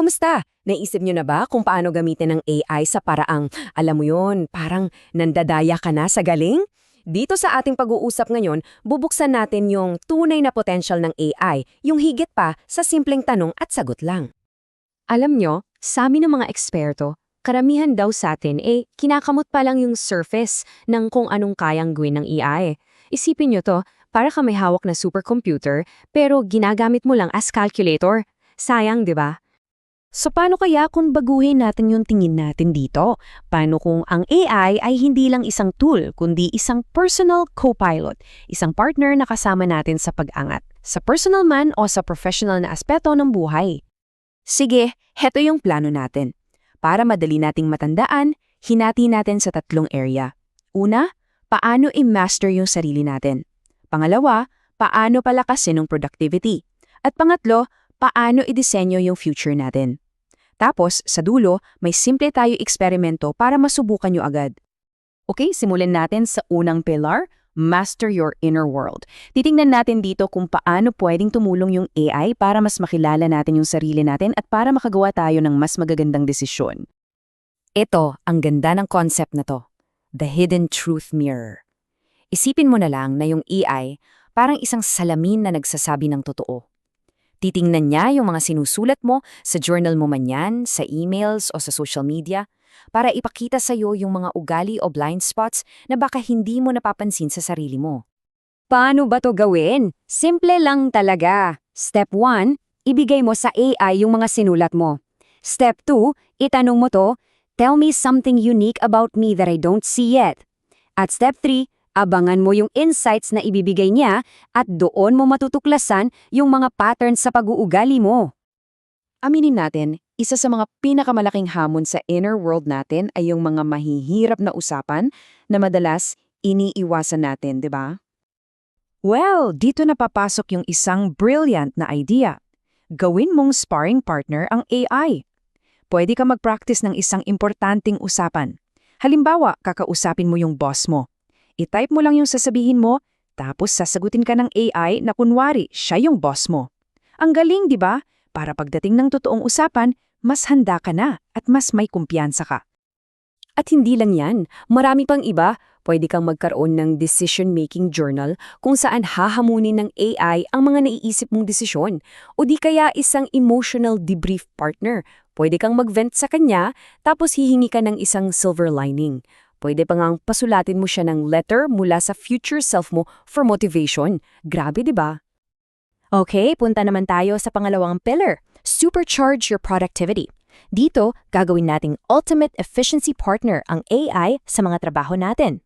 kumusta? Naisip nyo na ba kung paano gamitin ng AI sa paraang, alam mo yun, parang nandadaya ka na sa galing? Dito sa ating pag-uusap ngayon, bubuksan natin yung tunay na potential ng AI, yung higit pa sa simpleng tanong at sagot lang. Alam nyo, sa amin ng mga eksperto, karamihan daw sa atin eh kinakamot pa lang yung surface ng kung anong kayang gawin ng AI. Isipin nyo to, para ka may hawak na supercomputer pero ginagamit mo lang as calculator. Sayang, di ba? So paano kaya kung baguhin natin yung tingin natin dito? Paano kung ang AI ay hindi lang isang tool, kundi isang personal co-pilot, isang partner na kasama natin sa pag-angat, sa personal man o sa professional na aspeto ng buhay? Sige, heto yung plano natin. Para madali nating matandaan, hinati natin sa tatlong area. Una, paano i-master yung sarili natin. Pangalawa, paano palakasin ng productivity. At pangatlo, paano i-disenyo yung future natin. Tapos, sa dulo, may simple tayo eksperimento para masubukan nyo agad. Okay, simulan natin sa unang pillar, Master Your Inner World. Titingnan natin dito kung paano pwedeng tumulong yung AI para mas makilala natin yung sarili natin at para makagawa tayo ng mas magagandang desisyon. Ito, ang ganda ng concept na to. The Hidden Truth Mirror. Isipin mo na lang na yung AI parang isang salamin na nagsasabi ng totoo. Titingnan niya yung mga sinusulat mo sa journal mo man yan, sa emails o sa social media, para ipakita sa iyo yung mga ugali o blind spots na baka hindi mo napapansin sa sarili mo. Paano ba to gawin? Simple lang talaga. Step 1, ibigay mo sa AI yung mga sinulat mo. Step 2, itanong mo to, tell me something unique about me that I don't see yet. At step 3, abangan mo yung insights na ibibigay niya at doon mo matutuklasan yung mga patterns sa pag-uugali mo. Aminin natin, isa sa mga pinakamalaking hamon sa inner world natin ay yung mga mahihirap na usapan na madalas iniiwasan natin, di ba? Well, dito na papasok yung isang brilliant na idea. Gawin mong sparring partner ang AI. Pwede ka mag-practice ng isang importanteng usapan. Halimbawa, kakausapin mo yung boss mo. I-type mo lang yung sasabihin mo, tapos sasagutin ka ng AI na kunwari siya yung boss mo. Ang galing, di ba? Para pagdating ng totoong usapan, mas handa ka na at mas may kumpiyansa ka. At hindi lang yan, marami pang iba. Pwede kang magkaroon ng decision-making journal kung saan hahamunin ng AI ang mga naiisip mong desisyon. O di kaya isang emotional debrief partner. Pwede kang mag-vent sa kanya, tapos hihingi ka ng isang silver lining. Pwede pa ngang pasulatin mo siya ng letter mula sa future self mo for motivation. Grabe, di ba? Okay, punta naman tayo sa pangalawang pillar, supercharge your productivity. Dito, gagawin nating ultimate efficiency partner ang AI sa mga trabaho natin.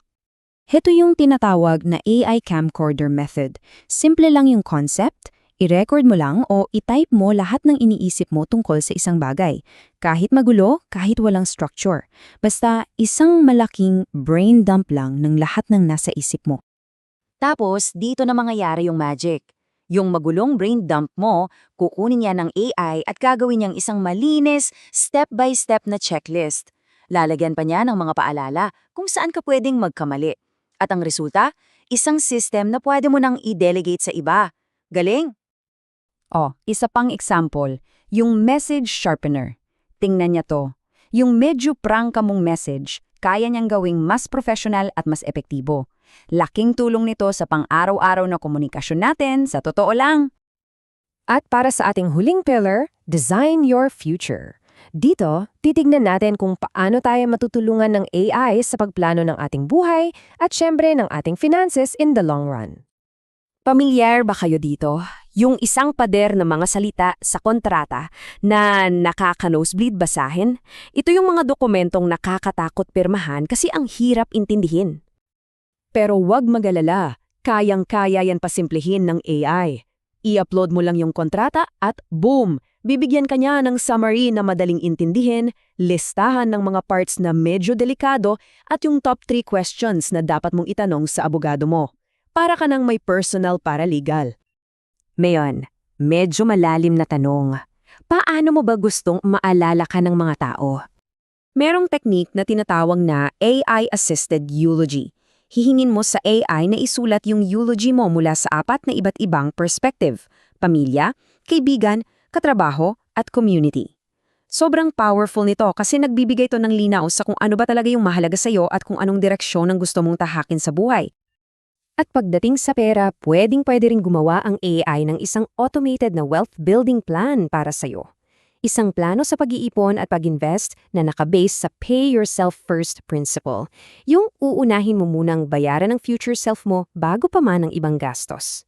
Heto yung tinatawag na AI camcorder method. Simple lang yung concept, i-record mo lang o i-type mo lahat ng iniisip mo tungkol sa isang bagay. Kahit magulo, kahit walang structure. Basta isang malaking brain dump lang ng lahat ng nasa isip mo. Tapos, dito na mangyayari yung magic. Yung magulong brain dump mo, kukunin niya ng AI at gagawin niyang isang malinis, step-by-step na checklist. Lalagyan pa niya ng mga paalala kung saan ka pwedeng magkamali. At ang resulta, isang system na pwede mo nang i-delegate sa iba. Galing! Oh, isa pang example, yung message sharpener. Tingnan niya to. Yung medyo prangka mong message, kaya niyang gawing mas professional at mas epektibo. Laking tulong nito sa pang-araw-araw na komunikasyon natin, sa totoo lang. At para sa ating huling pillar, design your future. Dito, titignan natin kung paano tayo matutulungan ng AI sa pagplano ng ating buhay at syempre ng ating finances in the long run. Pamilyar ba kayo dito? Yung isang pader na mga salita sa kontrata na nakaka-nosebleed basahin? Ito yung mga dokumentong nakakatakot pirmahan kasi ang hirap intindihin. Pero wag magalala, kayang-kaya yan pasimplihin ng AI. I-upload mo lang yung kontrata at boom! Bibigyan ka niya ng summary na madaling intindihin, listahan ng mga parts na medyo delikado at yung top 3 questions na dapat mong itanong sa abogado mo. Para ka nang may personal paralegal. Mayon, medyo malalim na tanong. Paano mo ba gustong maalala ka ng mga tao? Merong technique na tinatawag na AI-assisted eulogy. Hihingin mo sa AI na isulat yung eulogy mo mula sa apat na iba't ibang perspective, pamilya, kaibigan, katrabaho, at community. Sobrang powerful nito kasi nagbibigay to ng linaw sa kung ano ba talaga yung mahalaga sa'yo at kung anong direksyon ang gusto mong tahakin sa buhay. At pagdating sa pera, pwedeng-pwede rin gumawa ang AI ng isang automated na wealth building plan para sa'yo. Isang plano sa pag-iipon at pag-invest na nakabase sa pay yourself first principle. Yung uunahin mo munang bayaran ng future self mo bago pa man ang ibang gastos.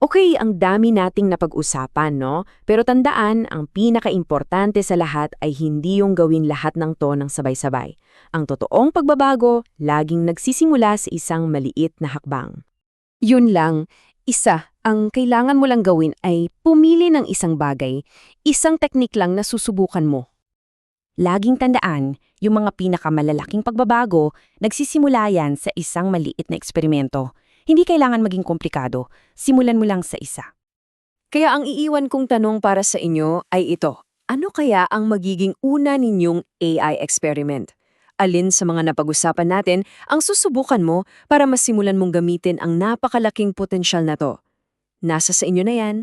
Okay, ang dami nating napag-usapan, no? Pero tandaan, ang pinaka-importante sa lahat ay hindi yung gawin lahat ng to ng sabay-sabay. Ang totoong pagbabago, laging nagsisimula sa isang maliit na hakbang. Yun lang, isa, ang kailangan mo lang gawin ay pumili ng isang bagay, isang teknik lang na susubukan mo. Laging tandaan, yung mga pinakamalalaking pagbabago, nagsisimula yan sa isang maliit na eksperimento. Hindi kailangan maging komplikado, simulan mo lang sa isa. Kaya ang iiwan kong tanong para sa inyo ay ito. Ano kaya ang magiging una ninyong AI experiment? Alin sa mga napag-usapan natin ang susubukan mo para masimulan mong gamitin ang napakalaking potensyal na to? Nasa sa inyo na yan.